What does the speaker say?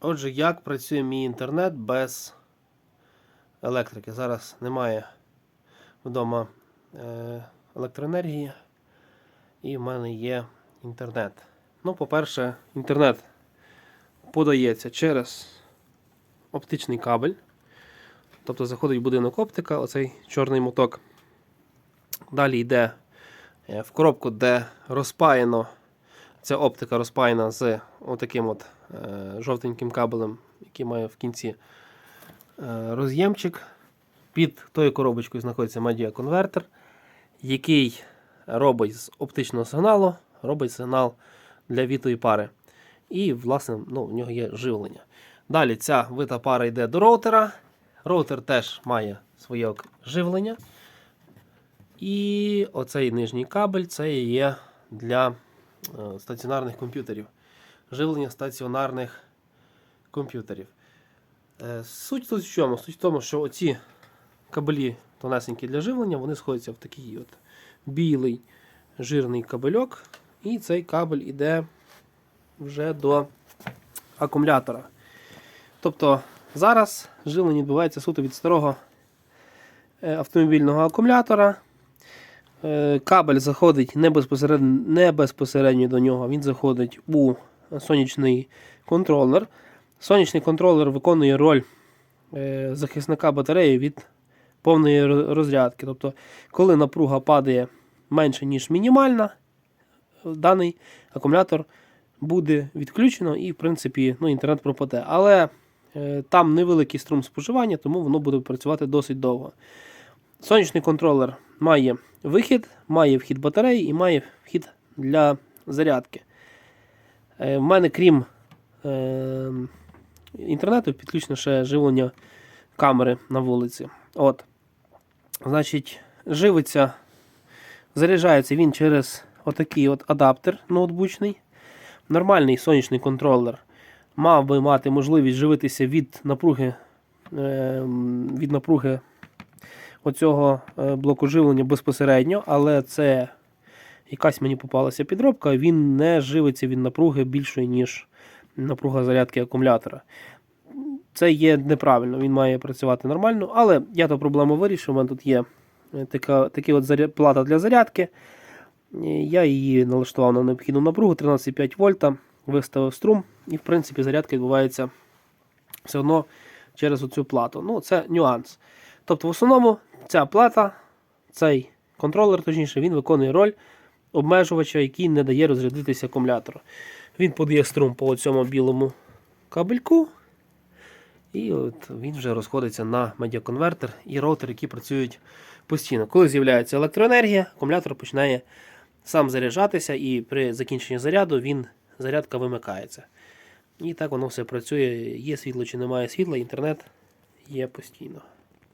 Отже, як працює мій інтернет без електрики? Зараз немає вдома е, електроенергії, і в мене є інтернет. Ну, по-перше, інтернет подається через оптичний кабель. Тобто заходить в будинок оптика, оцей чорний моток. Далі йде е, в коробку, де розпаяно. Ця оптика розпаяна з отаким от жовтеньким кабелем, який має в кінці е, роз'ємчик. Під тою коробочкою знаходиться медіаконвертер, який робить з оптичного сигналу, робить сигнал для вітої пари. І, власне, ну, в нього є живлення. Далі ця вита пара йде до роутера. Роутер теж має своє живлення. І оцей нижній кабель це є для е, стаціонарних комп'ютерів. Живлення стаціонарних комп'ютерів. Е, Суть тут в чому? Суть в тому, що оці кабелі тонесенькі для живлення, вони сходяться в такий от білий жирний кабельок. І цей кабель іде вже до акумулятора. Тобто зараз живлення відбувається суто від старого е, автомобільного акумулятора. Е, Кабель заходить не безпосередньо, не безпосередньо до нього, він заходить у сонячний контролер. Сонячний контролер виконує роль е, захисника батареї від повної розрядки. Тобто, коли напруга падає менше, ніж мінімальна, даний акумулятор буде відключено і, в принципі, ну, інтернет пропаде. Але е, там невеликий струм споживання, тому воно буде працювати досить довго. Сонячний контролер має вихід, має вхід батареї і має вхід для зарядки. Е, В мене, крім е, інтернету, підключено ще живлення камери на вулиці. От. Значить, живиться, заряджається він через отакий от адаптер ноутбучний. Нормальний сонячний контролер мав би мати можливість живитися від напруги, е, від напруги оцього е, блоку живлення безпосередньо, але це якась мені попалася підробка, він не живиться від напруги більшої, ніж напруга зарядки акумулятора. Це є неправильно, він має працювати нормально, але я ту проблему вирішив. У мене тут є е, така, така от заря- плата для зарядки. Е, Я її налаштував на необхідну напругу 13,5 вольта, виставив струм, і в принципі зарядка відбувається все одно через оцю плату. Ну, це нюанс. Тобто, в основному ця плата, цей контролер, точніше, він виконує роль обмежувача, який не дає розрядитися акумулятору. Він подає струм по цьому білому кабельку. І от він вже розходиться на медіаконвертер і роутер, які працюють постійно. Коли з'являється електроенергія, акумулятор починає сам заряджатися, і при закінченні заряду він, зарядка вимикається. І так воно все працює. Є світло чи немає світла, інтернет є постійно.